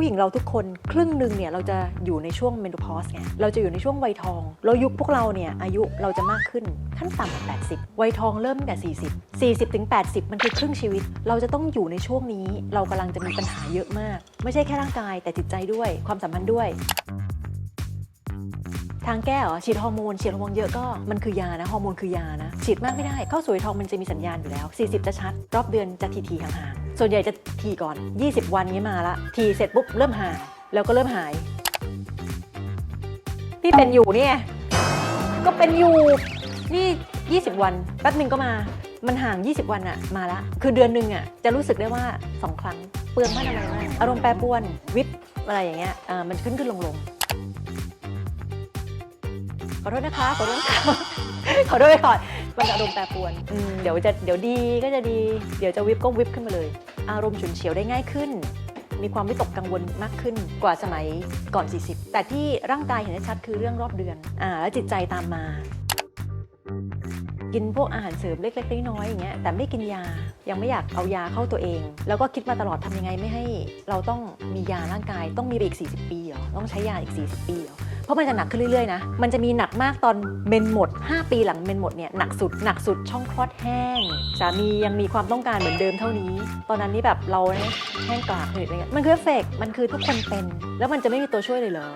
ผู้หญิงเราทุกคนครึ่งหนึ่งเนี่ยเราจะอยู่ในช่วงเมนโพอสไงเราจะอยู่ในช่วงวัยทองเรายุคพวกเราเนี่ยอายุเราจะมากขึ้นขั้นต่ำกว่า80 วัยทองเริ่มตั้งแต่ 40 40ถึง80 มันคือครึ่งชีวิต เราจะต้องอยู่ในช่วงนี้ เรากำลังจะมีปัญหาเยอะมาก ไม่ใช่แค่ร่างกายแต่จิตใจด้วยความสัมพันธ์ด้วย ทางแก้เหรอฉีดฮอร์โมนฉีดฮอร์โมนเยอะก็มันคือยานะฮอร์โมนคือยานะฉีดมากไม่ได้เข้าสวยทองมันจะมีสัญญาณอยู่แล้ว 40 จะชัด รอบเดือนจะทีทีๆห่างๆส่วนใหญ่จะทีก่อน 20 วันนี้มาละทีเสร็จปุ๊บเริ่มหางแล้วก็เริ่มหายพี่เป็นอยู่เนี่ยก็เป็นอยู่นี่ 20 วันแป๊บหนึ่งก็มามันห่าง 20 วันอะมาละคือเดือนหนึ่งอะจะรู้สึกได้ว่าสองครั้ง เปลืองมากทำไมมากอารมณ์แปรปรวนวิปอะไรอย่างเงี้ยอ่ามันขึ้นขึ้นลงลง อโทษนะคะ ขอโทษนะคะขอโทษไปก่อนมันอารมณ์แปรปรวนอืมเดี๋ยวจะเดี๋ยวดีก็จะดี เดี๋ยวจะวิบก็วิบขึ้นมาเลย อารมณ์ฉุนเฉียวได้ง่ายขึ้น มีความวิตกกังวลมากขึ้นกว่าสมัยก่อน 40 แต่ที่ร่างกายเห็นได้ชัดคือเรื่องรอบเดือนอ่าแล้วจิตใจตามมา กินพวกอาหารเสริมเล็กๆน้อยๆอย่างเงี้ยแต่ไม่กินยายังไม่อยากเอายาเข้าตัวเอง แล้วก็คิดมาตลอดทำยังไงไม่ให้ เราต้องมียาร่างกายต้องมีไปอีก 40 ปีเหรอต้องใช้ยาอีก 40 ปีเหรอ เพราะมันจะหนักขึ้นเรื่อยๆนะ มันจะมีหนักมากตอนเมนหมด 5 ปีหลังเมนหมดเนี่ยหนักสุดหนักสุดช่องคลอดแห้ง สามียังมีความต้องการเหมือนเดิมเท่านี้ ตอนนั้นนี่แบบเราแห้งกรากเลยอะไรเงี้ยมันคือเอฟเฟกต์มันคือทุกคนเป็น แล้วมันจะไม่มีตัวช่วยเลยเหรอ